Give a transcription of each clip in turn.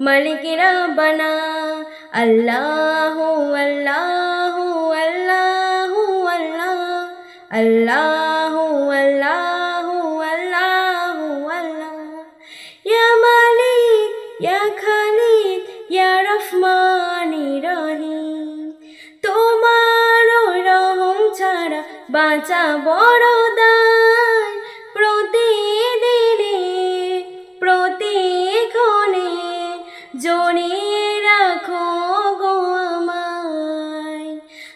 মালিক রাব্বানা আল্লাহু আল্লাহু আল্লাহু, আল্লাহ। আল্লাহু আল্লাহু আল্লাহু, আল্লাহ। ইয়া মালিক, ইয়া খালিক, ইয়া রহমানি রহিম। তোমার রহম ছাড়া বাঁচা বড় জড়িয়ে রাখো গো আমায়।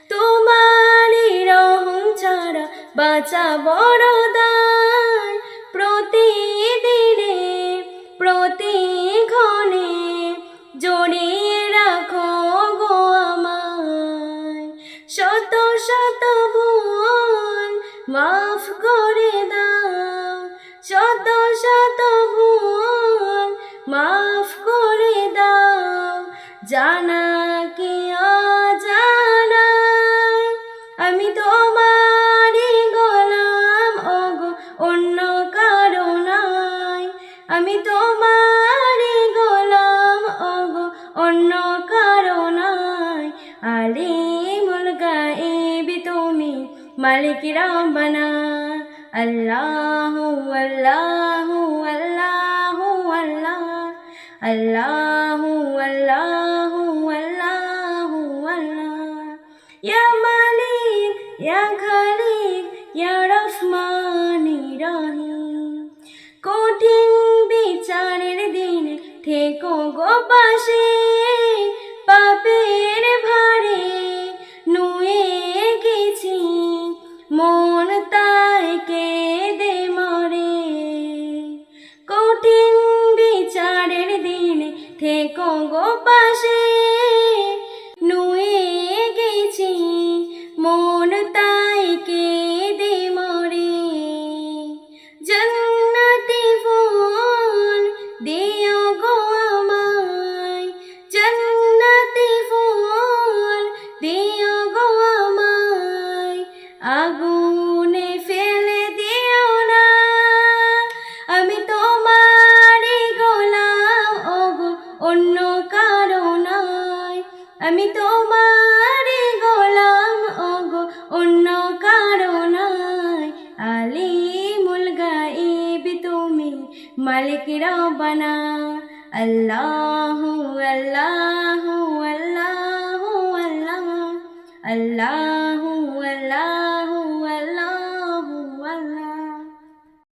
তোমারই রহম ছাড়া বাঁচা বড় দায় প্রতিদিনে প্রতিক্ষণে জড়িয়ে রাখো গো আমায়। শত শত ভুল মাফ করে জানা কি অজানায়? আমি তোমারই গোলাম, ওগো, অন্য কারও নাই। আমি তোমারই গোলাম, ওগো, অন্য কারও নাই। আলিমুল গাইব তুমি, মালিক আল্লাহু আল্লাহু আল্লাহু, আল্লাহ, আল্লাহু। আল্লাহু ইয়া মালিক ইয়া খালিক ইয়া রহমানি রহিম কঠিন বিচারের দিন থেকো গো পাশে, পাপের ভারে নুয়ে গেছি, মন তাই কেঁদে মরে। কঠিন বিচারের দিন থেকো গো পাশে আগুনে ফেলে দিও না। আমি তোমারই গোলাম, ওগো, অন্য কারও নয়। আমি তোমারই গোলাম, ওগো, অন্য কারও নয়। আলিমুল গাইব তুমি, মালিক রব্বানা। আল্লাহু আল্লাহু আল্লাহু, আল্লাহ। আল্লাহ